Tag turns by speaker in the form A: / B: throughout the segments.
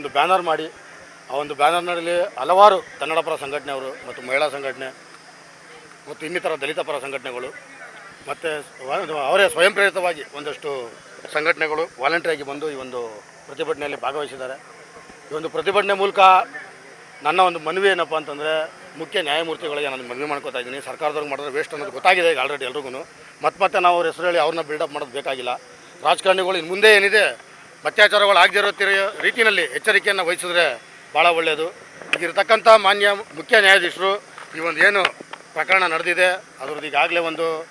A: ಒಂದು ಬ್ಯಾನರ್ ಮಾಡಿ, ಆ ಒಂದು ಬ್ಯಾನರ್ನಲ್ಲಿ ಹಲವಾರು ಕನ್ನಡ ಪರ ಸಂಘಟನೆಯವರು ಮತ್ತು ಮಹಿಳಾ ಸಂಘಟನೆ ಮತ್ತು ಇನ್ನಿತರ ದಲಿತ ಪರ ಸಂಘಟನೆಗಳು ಮತ್ತು ಅವರೇ ಸ್ವಯಂ ಪ್ರೇರಿತವಾಗಿ ಒಂದಷ್ಟು ಸಂಘಟನೆಗಳು ವಾಲಂಟಿಯಾಗಿ ಬಂದು ಈ ಒಂದು ಪ್ರತಿಭಟನೆಯಲ್ಲಿ ಭಾಗವಹಿಸಿದ್ದಾರೆ. ಈ ಒಂದು ಪ್ರತಿಭಟನೆ ಮೂಲಕ ನನ್ನ ಒಂದು ಮನವಿ ಏನಪ್ಪ ಅಂತಂದರೆ, ಮುಖ್ಯ ನ್ಯಾಯಮೂರ್ತಿಗಳಿಗೆ ನಾನು ಮನವಿ ಮಾಡ್ಕೋತಾ ಇದ್ದೀನಿ. ಸರ್ಕಾರದವ್ರಿಗೆ ಮಾಡಿದ್ರೆ ವೇಸ್ಟ್ ಅನ್ನೋದು ಗೊತ್ತಾಗಿದೆ ಈಗ ಆಲ್ರೆಡಿ ಎಲ್ರಿಗೂ ಮತ್ತೆ ಮತ್ತೆ ನಾವು ಅವ್ರ ಹೆಸರು ಹೇಳಿ ಅವ್ರನ್ನ ಬಿಲ್ಡಪ್ ಮಾಡೋದು ಬೇಕಾಗಿಲ್ಲ. ರಾಜಕಾರಣಿಗಳು ಇನ್ನು ಮುಂದೆ ಏನಿದೆ ಅತ್ಯಾಚಾರಗಳು ಆಗದೇ ಇರೋ ತಿ- ರೀತಿಯಲ್ಲಿ ಎಚ್ಚರಿಕೆಯನ್ನು ವಹಿಸಿದ್ರೆ ಭಾಳ ಒಳ್ಳೆಯದು ಈಗಿರ್ತಕ್ಕಂಥ ಮಾನ್ಯ ಮುಖ್ಯ ನ್ಯಾಯಾಧೀಶರು ಈ ಒಂದು ಏನು ಪ್ರಕರಣ ನಡೆದಿದೆ, ಅದರದ್ದು ಈಗಾಗಲೇ ಒಂದು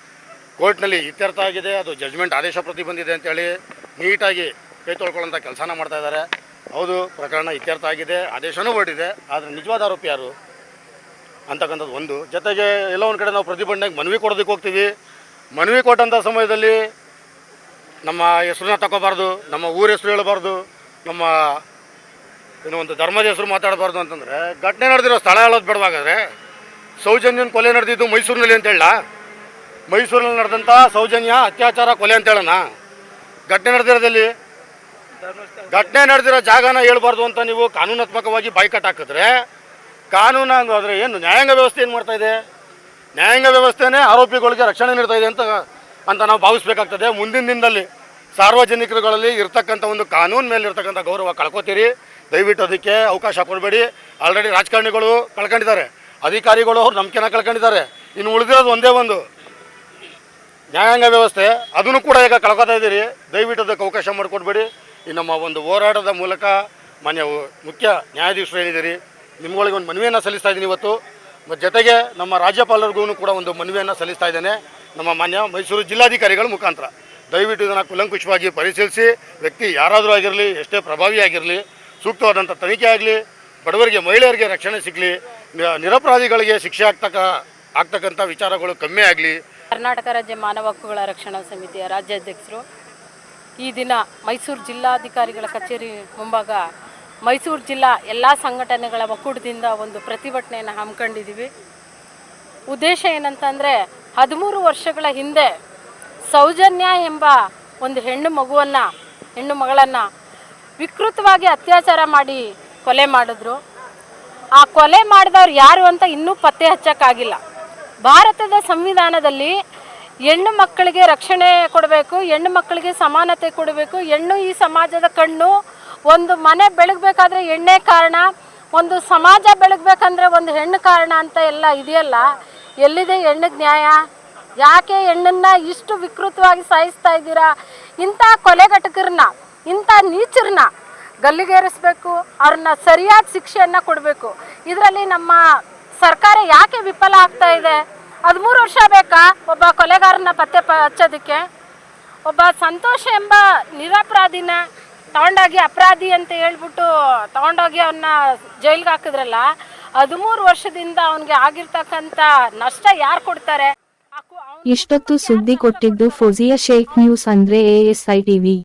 A: ಕೋರ್ಟ್ನಲ್ಲಿ ಇತ್ಯರ್ಥ ಆಗಿದೆ, ಅದು ಜಡ್ಜ್ಮೆಂಟ್ ಆದೇಶ ಪ್ರತಿ ಬಂದಿದೆ ಅಂತೇಳಿ ನೀಟಾಗಿ ಕೈ ತೊಳ್ಕೊಳ್ಳೋಂಥ ಕೆಲಸನ ಮಾಡ್ತಾ ಇದ್ದಾರೆ. ಹೌದು, ಪ್ರಕರಣ ಇತ್ಯರ್ಥ ಆಗಿದೆ, ಆದೇಶನೂ ಹೊರಟಿದೆ ಆದರೆ ನಿಜವಾದ ಆರೋಪಿ ಯಾರು? ಅಂತಕ್ಕಂಥದ್ದು ಒಂದು. ಜೊತೆಗೆ ಎಲ್ಲ ಒಂದು ಕಡೆ ನಾವು ಪ್ರತಿಭಟನೆಗೆ ಮನವಿ ಕೊಡೋದಕ್ಕೆ ಹೋಗ್ತೀವಿ. ಮನವಿ ಕೊಟ್ಟಂಥ ಸಮಯದಲ್ಲಿ ನಮ್ಮ ಹೆಸರನ್ನ ತಗೋಬಾರ್ದು, ನಮ್ಮ ಊರ ಹೆಸರು ಹೇಳಬಾರ್ದು, ನಮ್ಮ ಏನೋ ಒಂದು ಧರ್ಮದ ಹೆಸರು ಮಾತಾಡಬಾರ್ದು ಅಂತಂದರೆ, ಘಟನೆ ನಡೆದಿರೋ ಸ್ಥಳ ಹೇಳೋದು ಬೇಡವಾಗಾದ್ರೆ, ಸೌಜನ್ಯನ ಕೊಲೆ ನಡೆದಿದ್ದು ಮೈಸೂರಿನಲ್ಲಿ ಅಂತ ಹೇಳ ಮೈಸೂರಿನಲ್ಲಿ ನಡೆದಂಥ ಸೌಜನ್ಯ ಅತ್ಯಾಚಾರ ಕೊಲೆ ಅಂತ ಹೇಳೋಣ ಘಟನೆ ನಡೆದಿರೋದಲ್ಲಿ? ಘಟನೆ ನಡೆದಿರೋ ಜಾಗನ ಹೇಳ್ಬಾರ್ದು ಅಂತ ನೀವು ಕಾನೂನಾತ್ಮಕವಾಗಿ ಬಾಯ್ಕಟ್ ಹಾಕಿದ್ರೆ ಕಾನೂನು ಹಂಗಾದ್ರೆ ಏನು ನ್ಯಾಯಾಂಗ ವ್ಯವಸ್ಥೆ ಏನು ಮಾಡ್ತಾ ಇದೆ? ನ್ಯಾಯಾಂಗ ವ್ಯವಸ್ಥೆನೇ ಆರೋಪಿಗಳಿಗೆ ರಕ್ಷಣೆ ನೀಡ್ತಾ ಇದೆ ಅಂತ ಅಂತ ನಾವು ಭಾವಿಸ್ಬೇಕಾಗ್ತದೆ. ಮುಂದಿನ ದಿನದಲ್ಲಿ ಸಾರ್ವಜನಿಕರುಗಳಲ್ಲಿ ಇರ್ತಕ್ಕಂಥ ಒಂದು ಕಾನೂನು ಮೇಲೆ ಇರ್ತಕ್ಕಂಥ ಗೌರವ ಕಳ್ಕೊತೀರಿ. ದಯವಿಟ್ಟು ಅದಕ್ಕೆ ಅವಕಾಶ ಕೊಡಬೇಡಿ. ಆಲ್ರೆಡಿ ರಾಜಕಾರಣಿಗಳು ಕಳ್ಕೊಂಡಿದ್ದಾರೆ. ಅಧಿಕಾರಿಗಳು ಅವ್ರು ನಂಬಿಕೆನ ಕಳ್ಕೊಂಡಿದ್ದಾರೆ. ಇನ್ನು ಉಳಿದಿರೋದು ಒಂದೇ ಒಂದು ನ್ಯಾಯಾಂಗ ವ್ಯವಸ್ಥೆ. ಅದನ್ನು ಕೂಡ ಈಗ ಕಳ್ಕೊತಾ ಇದ್ದೀರಿ. ದಯವಿಟ್ಟು ಅದಕ್ಕೆ ಅವಕಾಶ ಮಾಡಿಕೊಡ್ಬೇಡಿ. ಈ ನಮ್ಮ ಒಂದು ಹೋರಾಟದ ಮೂಲಕ ಮಾನ್ಯ ಮುಖ್ಯ ನ್ಯಾಯಾಧೀಶರು ಏನಿದ್ದೀರಿ ನಿಮ್ಗಳಿಗೆ ಒಂದು ಮನವಿಯನ್ನು ಸಲ್ಲಿಸ್ತಾ ಇದ್ದೀನಿ ಇವತ್ತು. ಜೊತೆಗೆ ನಮ್ಮ ರಾಜ್ಯಪಾಲರಿಗೂ ಕೂಡ ಒಂದು ಮನವಿಯನ್ನು ಸಲ್ಲಿಸ್ತಾ ಇದ್ದೇನೆ. ನಮ್ಮ ಮಾನ್ಯ ಮೈಸೂರು ಜಿಲ್ಲಾಧಿಕಾರಿಗಳ ಮುಖಾಂತರ. ದಯವಿಟ್ಟು ಇದನ್ನು ಕುಲಂಕುಷವಾಗಿ ಪರಿಶೀಲಿಸಿ, ವ್ಯಕ್ತಿ ಯಾರಾದರೂ ಆಗಿರಲಿ, ಎಷ್ಟೇ ಪ್ರಭಾವಿ ಆಗಿರಲಿ ಸೂಕ್ತವಾದಂಥ ತನಿಖೆ ಆಗಲಿ, ಬಡವರಿಗೆ, ಮಹಿಳೆಯರಿಗೆ ರಕ್ಷಣೆ ಸಿಗಲಿ ನಿರಪರಾಧಿಗಳಿಗೆ ಶಿಕ್ಷೆ ಆಗ್ತಕ್ಕ ಆಗ್ತಕ್ಕಂಥ ವಿಚಾರಗಳು ಕಮ್ಮಿ ಆಗಲಿ.
B: ಕರ್ನಾಟಕ ರಾಜ್ಯ ಮಾನವ ಹಕ್ಕುಗಳ ರಕ್ಷಣಾ ಸಮಿತಿಯ ರಾಜ್ಯಾಧ್ಯಕ್ಷರು, ಈ ದಿನ ಮೈಸೂರು ಜಿಲ್ಲಾಧಿಕಾರಿಗಳ ಕಚೇರಿ ಮುಂಭಾಗ ಮೈಸೂರು ಜಿಲ್ಲಾ ಎಲ್ಲ ಸಂಘಟನೆಗಳ ಒಕ್ಕೂಟದಿಂದ ಒಂದು ಪ್ರತಿಭಟನೆಯನ್ನು ಹಮ್ಮಿಕೊಂಡಿದ್ದೀವಿ. ಉದ್ದೇಶ ಏನಂತಂದರೆ ಹದಿಮೂರು ವರ್ಷಗಳ ಹಿಂದೆ ಸೌಜನ್ಯ ಎಂಬ ಒಂದು ಹೆಣ್ಣು ಮಗುವನ್ನು, ಹೆಣ್ಣು ಮಗಳನ್ನು ವಿಕೃತವಾಗಿ ಅತ್ಯಾಚಾರ ಮಾಡಿ ಕೊಲೆ ಮಾಡಿದ್ರು. ಆ ಕೊಲೆ ಮಾಡಿದವ್ರು ಯಾರು ಅಂತ ಇನ್ನೂ ಪತ್ತೆ ಹಚ್ಚಕ್ಕಾಗಿಲ್ಲ. ಭಾರತದ ಸಂವಿಧಾನದಲ್ಲಿ ಹೆಣ್ಣು ಮಕ್ಕಳಿಗೆ ರಕ್ಷಣೆ ಕೊಡಬೇಕು, ಹೆಣ್ಣು ಮಕ್ಕಳಿಗೆ ಸಮಾನತೆ ಕೊಡಬೇಕು, ಹೆಣ್ಣು ಈ ಸಮಾಜದ ಕಣ್ಣು, ಒಂದು ಮನೆ ಬೆಳಗಬೇಕಾದ್ರೆ ಹೆಣ್ಣೇ ಕಾರಣ, ಒಂದು ಸಮಾಜ ಬೆಳಗಬೇಕಂದ್ರೆ ಒಂದು ಹೆಣ್ಣು ಕಾರಣ ಅಂತ ಎಲ್ಲ ಇದೆಯಲ್ಲ ಎಲ್ಲಿದೆ ಹೆಣ್ಣಿಗೆ ನ್ಯಾಯ? ಯಾಕೆ ಹೆಣ್ಣನ್ನ ಇಷ್ಟು ವಿಕೃತವಾಗಿ ಸಾಯಿಸ್ತಾ ಇದ್ದೀರಾ? ಇಂಥ ಕೊಲೆಗಟಕರನ್ನ ಇಂಥ ನೀಚರನ್ನ ಗಲ್ಲಿಗೇರಿಸ್ಬೇಕು, ಅವ್ರನ್ನ ಸರಿಯಾದ ಶಿಕ್ಷೆಯನ್ನು ಕೊಡಬೇಕು. ಇದರಲ್ಲಿ ನಮ್ಮ ಸರ್ಕಾರ ಯಾಕೆ ವಿಫಲ ಆಗ್ತಾ ಇದೆ? ಹದಿಮೂರು ವರ್ಷ ಬೇಕಾ ಒಬ್ಬ ಕೊಲೆಗಾರನ ಪತ್ತೆ ಹಚ್ಚೋದಕ್ಕೆ? ಒಬ್ಬ ಸಂತೋಷ ಎಂಬ ನಿರಪರಾಧಿನ ತಗೊಂಡೋಗಿ ಅಪರಾಧಿ ಅಂತ ಹೇಳ್ಬಿಟ್ಟು ತಗೊಂಡೋಗಿ ಅವನ್ನ ಜೈಲ್ಗೆ ಹಾಕಿದ್ರಲ್ಲ ಹದಿಮೂರು ವರ್ಷದಿಂದ ಅವನಿಗೆ ಆಗಿರ್ತಕ್ಕಂಥ ನಷ್ಟ ಯಾರು ಕೊಡ್ತಾರೆ?
C: ಇಷ್ಟೊತ್ತು ಸುದ್ದಿ ಕೊಟ್ಟಿದ್ದು ಫೋಜಿಯಾ ಶೇಖ್ ನ್ಯೂಸ್ ಅಂದ್ರೆ ಎಎಸ್ಐ ಟಿವಿ